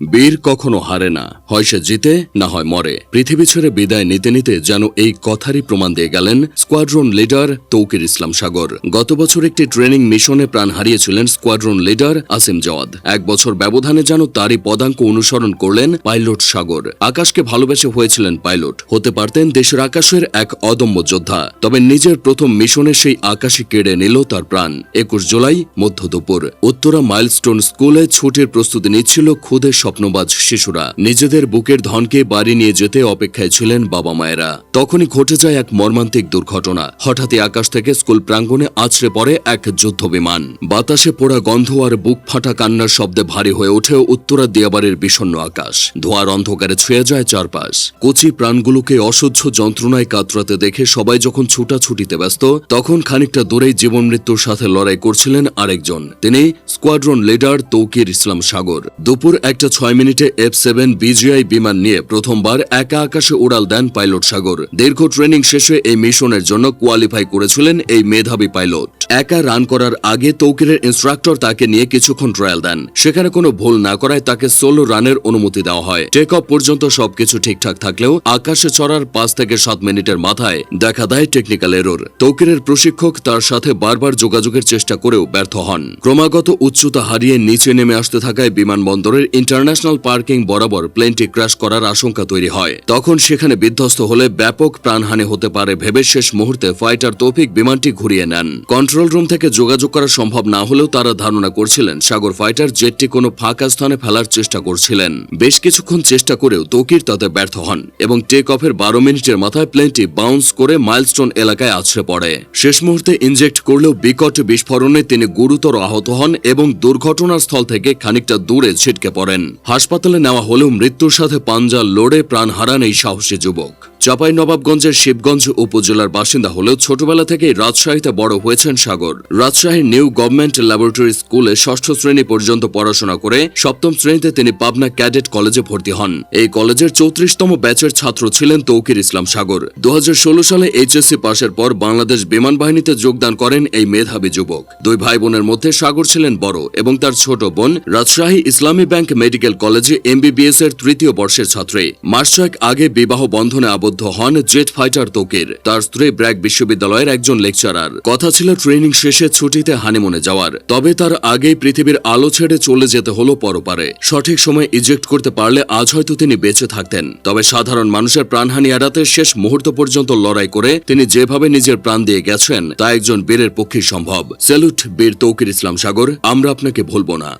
বীর কখনো হারে না, হয় সে জিতে না হয় মরে। পৃথিবী ছেড়ে বিদায় নিতে নিতে যেন এই কথারই প্রমাণ দিয়ে গেলেন স্কোয়াড্রন লিডার তৌকির ইসলাম সাগর। গত বছর একটি ট্রেনিং মিশনে প্রাণ হারিয়েছিলেন স্কোয়াড্রন লিডার আসিম জওয়াদ। এক বছর ব্যবধানে যেন তারই পদাঙ্ক অনুসরণ করলেন পাইলট সাগর। আকাশকে ভালোবেসে হয়েছিলেন পাইলট। হতে পারতেন দেশের আকাশের এক অদম্য যোদ্ধা। তবে নিজের প্রথম মিশনে সেই আকাশে কেড়ে নিল তার প্রাণ। একুশ জুলাই মধ্য দুপুর, উত্তরা মাইলস্টোন স্কুলে ছুটির প্রস্তুতি নিচ্ছিল খুদে স্বপ্নবাজ শিশুরা। নিজেদের বুকের ধনকে বাড়ি নিয়ে যেতে অপেক্ষায় ছিলেন বাবা মায়েরা। তখনই ঘটে যায় এক মর্মান্তিক দুর্ঘটনা। হঠাৎই আকাশ থেকে স্কুল প্রাঙ্গণে আছড়ে পড়ে এক যুদ্ধ বিমান। বাতাসে পোড়া গন্ধ আর বুক ফাটা কান্নার শব্দে ভারী হয়ে ওঠে উত্তরা দিয়াবাড়ির বিষণ্ণ আকাশ। ধোয়ার অন্ধকারে ছুঁয়ে যায় চারপাশ। কচি প্রাণগুলোকে অসহ্য যন্ত্রণায় কাতরাতে দেখে সবাই যখন ছুটাছুটিতে ব্যস্ত, তখন খানিকটা দূরেই জীবন মৃত্যুর সাথে লড়াই করছিলেন আরেকজন। তিনি স্কোয়াড্রন লিডার তৌকির ইসলাম সাগর। দুপুর একটা ছয় মিনিটে এফ সেভেন বিজিআই বিমান নিয়ে প্রথমবার একা আকাশে উড়াল দেন পাইলট সাগর। দীর্ঘ ট্রেনিং শেষে এই মিশনের জন্য কোয়ালিফাই করেছিলেন এই মেধাবী পাইলট। একা রান করার আগে তৌকিরের ইনস্ট্রাক্টর তাকে নিয়ে কিছুক্ষণ ট্রায়াল দেন। সেখানে কোনো ভুল না করায় তাকে সোলো রানের অনুমতি দেওয়া হয়। টেক অফ পর্যন্ত সবকিছু ঠিকঠাক থাকলেও আকাশে চড়ার পাঁচ থেকে সাত মিনিটের মাথায় দেখা দেয় টেকনিক্যাল এরর তৌকিরের প্রশিক্ষক তার সাথে বারবার যোগাযোগের চেষ্টা করেও ব্যর্থ হন। ক্রমাগত উচ্চতা হারিয়ে নিচে নেমে আসতে থাকায় বিমানবন্দরের ইন্টারন্যাশনাল পার্কিং বরাবর প্লেনটি ক্র্যাশ করার আশঙ্কা তৈরি হয়। তখন সেখানে বিধ্বস্ত হলে ব্যাপক প্রাণহানি হতে পারে ভেবে শেষ মুহূর্তে ফাইটার তৌফিক বিমানটি ঘুরিয়ে নেন। কন্ট্রোল রুম থেকে যোগাযোগ করা সম্ভব না হলেও তারা ধারণা করছিলেন সাগর ফাইটার জেটটি কোনো ফাঁকা স্থানে ফেলার চেষ্টা করছিলেন। বেশ কিছুক্ষণ চেষ্টা করেও তৌকির তাতে ব্যর্থ হন এবং টেক অফের বারো মিনিটের মাথায় প্লেনটি বাউন্স করে মাইলস্টোন এলাকায় আছড়ে পড়ে। শেষ মুহূর্তে ইনজেক্ট করলেও বিকট বিস্ফোরণে তিনি গুরুতর আহত হন এবং দুর্ঘটনার স্থল থেকে খানিকটা দূরে ছিটকে পড়েন। হাসপাতালে নেওয়া হলেও মৃত্যুর সাথে পাঞ্জা লড়ে প্রাণ হারান এই সাহসী যুবক। চাপাই নবাবগঞ্জের শিবগঞ্জ উপজেলার বাসিন্দা হলেও ছোটবেলা থেকেই রাজশাহীতে বড় হয়েছেন সাগর। রাজশাহীর নিউ গভর্নমেন্ট ল্যাবরেটরি স্কুলে ষষ্ঠ শ্রেণি পর্যন্ত পড়াশোনা করে সপ্তম শ্রেণীতে তিনি পাবনা ক্যাডেট কলেজে ভর্তি হন। এই কলেজের চৌত্রিশতম ব্যাচের ছাত্র ছিলেন তৌকির ইসলাম সাগর। দু সালে এইচএসসি পাশের পর বাংলাদেশ বিমান বাহিনীতে যোগদান করেন এই মেধাবী যুবক। দুই ভাই বোনের মধ্যে সাগর ছিলেন বড় এবং তার ছোট বোন রাজশাহী ইসলামী ব্যাংক মেডিকেল কলেজে এমবিবিএস এর তৃতীয় বর্ষের ছাত্রী। মাস ছয়েক আগে বিবাহ বন্ধনে আবদ্ধ হন জেট ফাইটার তৌকির। তার স্ত্রী ব্র্যাক বিশ্ববিদ্যালয়ের একজন লেকচারার। কথা ছিল ট্রেনিং শেষে ছুটিতে হানিমুনে যাওয়ার। তবে তার আগেই পৃথিবীর আলো ছেড়ে চলে যেতে হলো পরপারে। সঠিক সময় ইজেক্ট করতে পারলে আজ হয়তো তিনি বেঁচে থাকতেন। তবে সাধারণ মানুষের প্রাণহানি এড়াতে শেষ মুহূর্ত পর্যন্ত লড়াই করে তিনি যেভাবে নিজের প্রাণ দিয়ে গেছেন, তা একজন বীরের পক্ষে সম্ভব। সেলুট বীর তৌকির ইসলাম সাগর, আমরা আপনাকে ভুলব না।